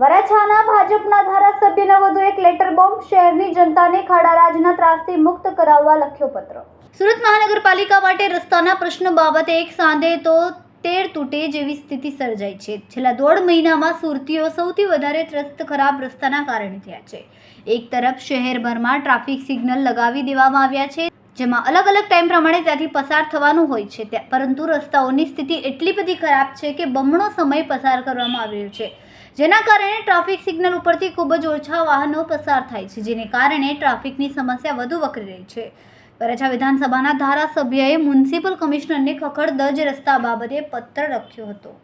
વરાછાના ભાજપના ધારાસભ્યના વધુ એક લેટર બોમ્બ શહેરની જનતાને ખાડારાજના ત્રાસથી મુક્ત કરાવવા લખ્યો પત્ર. સુરત મહાનગરપાલિકા માટે રસ્તાના પ્રશ્ન બાબતે એક સાંધે તો તેર તૂટે જેવી સ્થિતિ સર્જાઈ છે. છેલ્લા દોઢ મહિનામાં સુરતીઓ સૌથી વધારે ત્રસ્ત ખરાબ રસ્તાના કારણે થયા છે. એક તરફ શહેરભરમાં ટ્રાફિક સિગ્નલ લગાવી દેવામાં આવ્યા છે. જેમાં અલગ અલગ ટાઈમ પ્રમાણે ત્યાંથી પસાર થવાનું હોય છે પરંતુ રસ્તાઓની સ્થિતિ એટલી બધી ખરાબ છે કે બમણો સમય પસાર કરવામાં આવ્યો છે. જેના કારણે ટ્રાફિક સિગ્નલ ઉપરથી ખૂબ જ ઓછા વાહનો પસાર થાય છે, જેને કારણે ટ્રાફિકની સમસ્યા વધુ વકરી રહી છે. વરાછા વિધાનસભાના ધારાસભ્યએ મ્યુનિસિપલ કમિશનરને ખખડદજ રસ્તા બાબતે પત્ર લખ્યો હતો.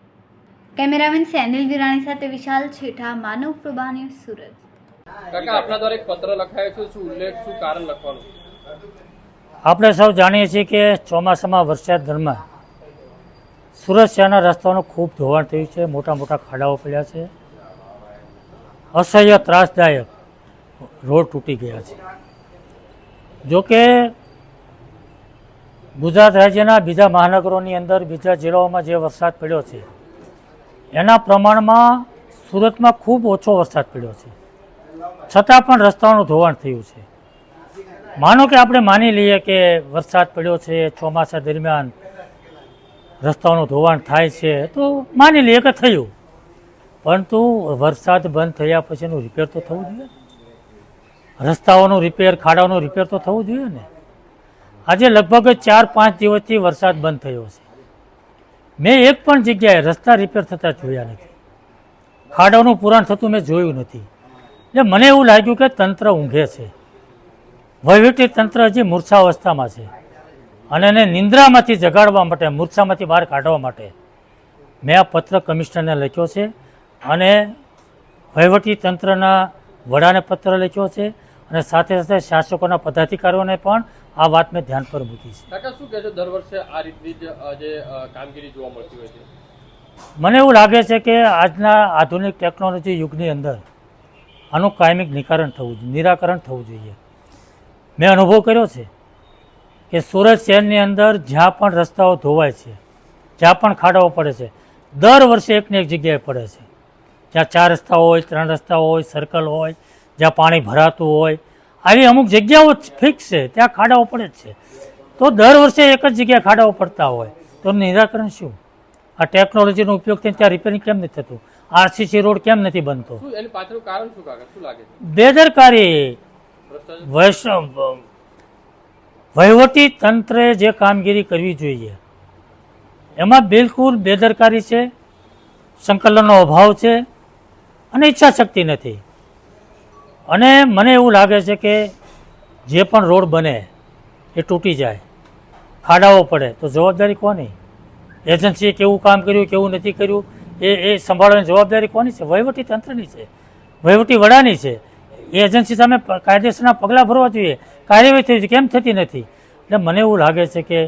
કેમેરામેન સેનિલ વિરાણી સાથે વિશાલ છેઠા, માનવ પ્રભાની સુરત. કાકા, આપના દ્વારા એક પત્ર લખાયો છે, શું ઉલ્લેખ, શું કારણ લખવાનું? આપણે સૌ જાણીએ છીએ કે ચોમાસામાં વરસાદ દરમિયાન સુરત શહેરના રસ્તાઓનું ખૂબ ધોવાણ થયું છે, મોટા મોટા ખાડાઓ પડ્યા છે. અસહ્ય ત્રાસદાયક રોડ તૂટી ગયા છે. જોકે ગુજરાત રાજ્યના બીજા મહાનગરોની અંદર બીજા જિલ્લાઓમાં જે વરસાદ પડ્યો છે, એના પ્રમાણમાં સુરતમાં ખૂબ ઓછો વરસાદ પડ્યો છે. છતાં પણ રસ્તાઓનું ધોવાણ થયું છે. માનો કે આપણે માની લઈએ કે વરસાદ પડ્યો છે, ચોમાસા દરમિયાન રસ્તાઓનું ધોવાણ થાય છે, તો માની લઈએ કે થયું. પરંતુ વરસાદ બંધ થયા પછીનું રિપેર તો થવું જોઈએ. રસ્તાઓનું રિપેર ખાડાઓનું રિપેર તો થવું જોઈએ ને. આજે લગભગ ચાર, પાંચ દિવસથી વરસાદ બંધ થયો છે. મેં એક પણ જગ્યાએ રસ્તા રિપેર થતા જોયા નથી. ખાડાઓનું પુરાણ થતું મેં જોયું નથી. એટલે મને એવું લાગ્યું કે તંત્ર ઊંઘે છે. વહીવટી તંત્ર હજી મૂર્છાવસ્થામાં છે અને એને નિંદ્રામાંથી જગાડવા માટે મૂર્છામાંથી બહાર કાઢવા માટે મેં આ પત્ર કમિશનરને લખ્યો છે અને વહીવટી તંત્રના વડાને પત્ર લખ્યો છે અને સાથે સાથે શાસકોના પદાધિકારીઓને પણ આ વાત મેં ધ્યાન પર મૂકી છે. કાકા શું કહેશો દર વર્ષે આ રીતની જે કામગીરી જોવા મળતી હોય છે? મને એવું લાગે છે કે આજના આધુનિક ટેકનોલોજી યુગની અંદર આનું કાયમિક નિકારણ થવું જોઈએ નિરાકરણ થવું જોઈએ. મેં અનુભવ કર્યો છે કે સુરત શહેરની અંદર જ્યાં પણ રસ્તાઓ ધોવાય છે જ્યાં પણ ખાડાઓ પડે છે દર વર્ષે એકને એક જગ્યાએ પડે છે. જ્યાં ચાર રસ્તા હોય ત્રણ રસ્તા હોય સર્કલ હોય જ્યાં પાણી ભરાતું હોય આવી અમુક જગ્યાઓ ફિક્સ છે ત્યાં ખાડાઓ પડે જ છે. તો દર વર્ષે એક જ જગ્યાએ ખાડાઓ પડતા હોય. તો નિરાકરણ શું? આ ટેકનોલોજીનો ઉપયોગ થઈને ત્યાં રિપેરિંગ કેમ નથી થતું? આરસીસી રોડ કેમ નથી બનતો? બેદરકારી. વૈષ્ણવ વહીવટી તંત્રે જે કામગીરી કરવી જોઈએ, એમાં બિલકુલ બેદરકારી છે, સંકલનનો અભાવ છે અને ઈચ્છાશક્તિ નથી. અને મને એવું લાગે છે કે જે પણ રોડ બને એ તૂટી જાય. ખાડાઓ પડે, તો જવાબદારી કોની? એજન્સીએ કેવું કામ કર્યું, કેવું નથી કર્યું, એ એ સંભાળવાની જવાબદારી કોની છે? વહીવટી તંત્રની છે. વહીવટી વડાની છે. એજન્સી સામે કાયદેસરના પગલાં ભરવા જોઈએ. કાર્યવાહી થઈ છે કેમ થતી નથી? એટલે મને એવું લાગે છે કે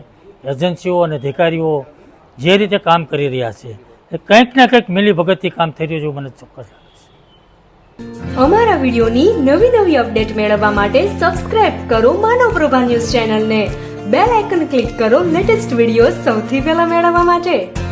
એજન્સીઓ અને અધિકારીઓ જે રીતે કામ કરી રહ્યા છે, એ કંઈક ને કંઈક મિલી ભગતથી કામ થઈ રહ્યું છે મને ચોક્કસ લાગે છે. અમારા વિડીયોની નવી નવી અપડેટ મેળવવા માટે સબસ્ક્રાઇબ કરો માનવ પ્રભા ન્યૂઝ ચેનલને. બેલ આઇકન ક્લિક કરો લેટેસ્ટ વીડિયો સૌથી પહેલા મેળવવા માટે.